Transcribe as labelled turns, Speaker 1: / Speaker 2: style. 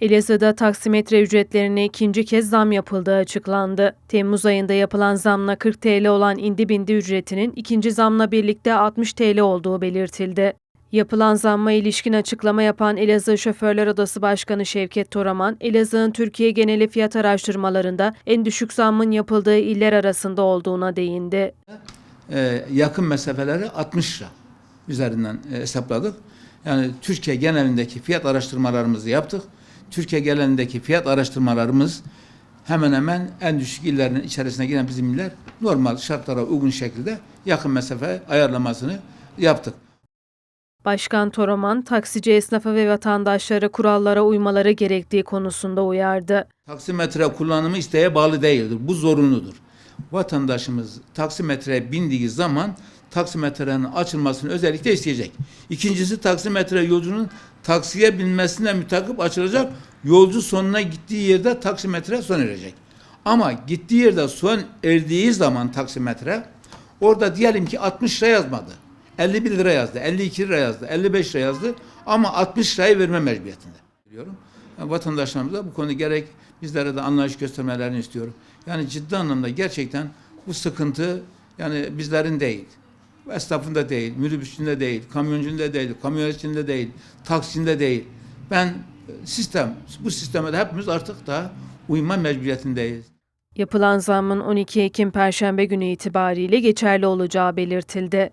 Speaker 1: Elazığ'da taksimetre ücretlerine ikinci kez zam yapıldığı açıklandı. Temmuz ayında yapılan zamla 40 TL olan indi bindi ücretinin ikinci zamla birlikte 60 TL olduğu belirtildi. Yapılan zamma ilişkin açıklama yapan Elazığ Şoförler Odası Başkanı Şevket Toraman, Elazığ'ın Türkiye geneli fiyat araştırmalarında en düşük zammın yapıldığı iller arasında olduğuna değindi.
Speaker 2: Ee, yakın mesafeleri 60 lira üzerinden e, hesapladık. Yani Türkiye genelindeki fiyat araştırmalarımızı yaptık. Türkiye genelindeki fiyat araştırmalarımız hemen hemen en düşük illerin içerisine giren bizim iller normal şartlara uygun şekilde yakın mesafe ayarlamasını yaptık.
Speaker 1: Başkan Toraman, taksici esnafı ve vatandaşları kurallara uymaları gerektiği konusunda uyardı.
Speaker 2: Taksimetre kullanımı isteğe bağlı değildir. Bu zorunludur. Vatandaşımız taksimetreye bindiği zaman taksimetrenin açılmasını özellikle isteyecek. İkincisi taksimetre yolcunun taksiye binmesine mütakip açılacak. Yolcu sonuna gittiği yerde taksimetre son erecek. Ama gittiği yerde son erdiği zaman taksimetre orada diyelim ki 60 lira yazmadı. 51 lira yazdı, 52 lira yazdı, 55 lira yazdı ama 60 lirayı verme mecburiyetinde. Biliyorum. Vatandaşlarımıza bu konuda gerek bizlere de anlayış göstermelerini istiyorum. Yani ciddi anlamda gerçekten bu sıkıntı yani bizlerin değil. Esnafın da değil, minibüsçünde değil, kamyoncunda değil, kamyonetçinde değil, taksinde değil. Ben sistem, bu sisteme de hepimiz artık da uyma mecburiyetindeyiz.
Speaker 1: Yapılan zammın 12 Ekim Perşembe günü itibariyle geçerli olacağı belirtildi.